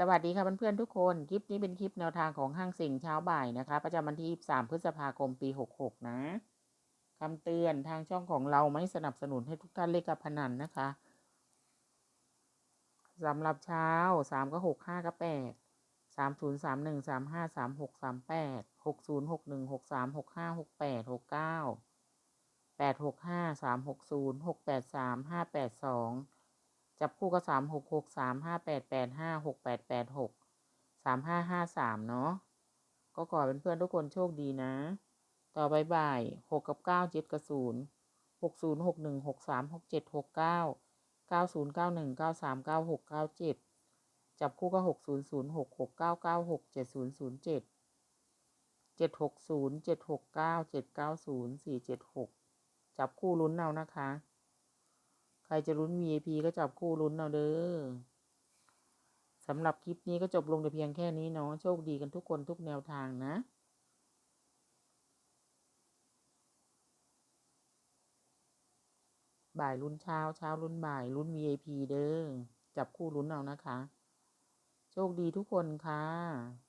สวัสดีค่ะเพื่อนๆทุกคน คลิปนี้เป็นคลิปแนวทางของห้างสิ่งเช้าบ่ายนะคะ ประจำวันที่ 23 พฤษภาคมปี 66 นะคำเตือนทางช่องของเราไม่สนับสนุนให้ทุกท่านเล่นการพนันนะคะสำหรับเช้า 3 ก็6 5 ก็ 8 3 0 3 1 3 5 3 6 3 8 6 0 6 1 6 3 6 5 6 8 6 9 8 6 5 3 6 0 6 8 3 5 8 2 จับคู่ก็สามหกหกสามห้าแปดแปดห้าหกแปดแปดหกสามห้าห้าสามเนาะก็ขอเป็นเพื่อนทุกคนโชคดีนะ ต่อไปบ่ายหกกับเก้าเจ็ดกับศูนย์หกศูนย์หกหนึ่งหกสามหกเจ็ดหกเก้าเก้าศูนย์เก้าหนึ่งเก้าสามเก้าหกเก้าเจ็ดจับคู่ก็หกศูนย์ศูนย์หกหกเก้าเก้าหกเจ็ดศูนย์ศูนย์เจ็ดเจ็ดหกศูนย์เจ็ดหกเก้าเจ็ดเก้าศูนย์สี่เจ็ดหกจับคู่ลุ้นเอานะคะ ใครจะลุ้น VIP ก็จับคู่ลุ้นเอาเด้อสำหรับคลิปนี้ก็จบลงแต่เพียงแค่นี้เนาะโชคดีกันทุกคนทุกแนวทางนะบ่ายลุ้นเช้าเช้าลุ้นบ่ายลุ้น VIP เด้อจับคู่ลุ้นเอานะคะ โชคดีทุกคนค่ะ